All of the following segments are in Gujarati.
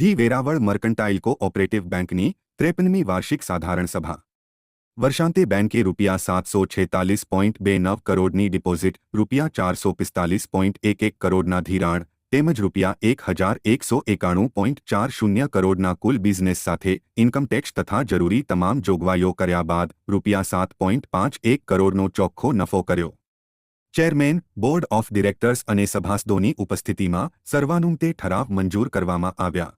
ધી વેરાવળ મર્કન્ટાઇલ કોઓપરેટિવ બેંકની ત્રેપનમી વાર્ષિક સાધારણ સભા. વર્ષાંતે બેંકે રૂપિયા સાતસો છેતાલીસ પોઈન્ટ બે નવ કરોડની ડિપોઝિટ, રૂપિયા ચારસો પિસ્તાલીસ પોઈન્ટ એક એક કરોડના ધિરાણ, તેમજ રૂપિયા એક હજાર એકસો એકાણું પોઈન્ટ ચાર શૂન્ય કરોડના કુલ બિઝનેસ સાથે ઇન્કમટેક્સ તથા જરૂરી તમામ જોગવાઈઓ કર્યા બાદ રૂપિયા સાત પોઈન્ટ પાંચ એક કરોડનો ચોખ્ખો નફો કર્યો. ચેરમેન, બોર્ડ ઓફ ડિરેક્ટર્સ અને સભાસદોની ઉપસ્થિતિમાં સર્વાનુમતે ઠરાવ મંજૂર કરવામાં આવ્યા.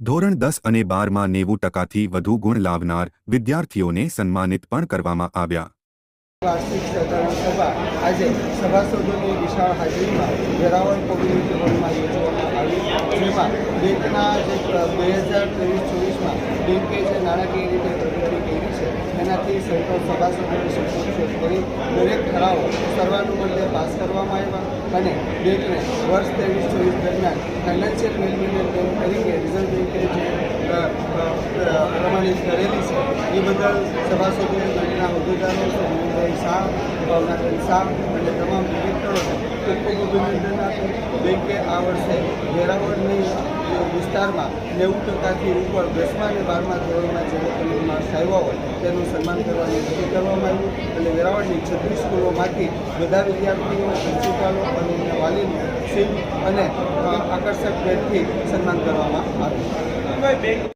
ધોરણ દસ અને બારમાં નેવું ટકાથી વધુ ગુણ લાવનાર વિદ્યાર્થીઓને સન્માનિત પણ કરવામાં આવ્યા. વાર્ષિક સાધારણ સભા. આજે સભાસદોની વિશાળ હાજરીમાં વેરાવળ કોમ્યુનિટી હોલમાં યોજવામાં આવી. જેમાં બેંકના જે બે હજાર ત્રેવીસ ચોવીસમાં બેંકે જે નાણાકીય રીતે પ્રગતિ કરી છે, એનાથી સૌ સભાસદોને સંતોષ કરી. દરેક ઠરાવો સર્વાનુમતે પાસ કરવામાં આવ્યા અને બેંકને વર્ષ ત્રેવીસ ચોવીસ દરમિયાન ફાઇનાન્શિયલ બેંક તરીકે પ્રમાણિત કરેલી છે. એ બદલ સભાસદોએ બેંકના હોદ્દેદારો વિનોદભાઈ શાહ ભાવનાબેન શાહ અને તમામ ડિરેક્ટરોને ખૂબ ખૂબ અભિનંદન આપે બેંકે આ વર્ષે વેરાવળની વિસ્તારમાં નેવું ટકાથી ઉપર દસમા અને બારમા ધોરણમાં જે લોકોને માર્ક્સ હોય, તેનું સન્માન કરવાનું નક્કી કરવામાં આવ્યું અને વેરાવળની છત્રીસ સ્કૂલોમાંથી બધા વિદ્યાર્થીઓ, પ્રિન્સિપાલો અને એમના વાલીનું શિલ્પ અને આકર્ષક ભેટથી સન્માન કરવામાં આવ્યું.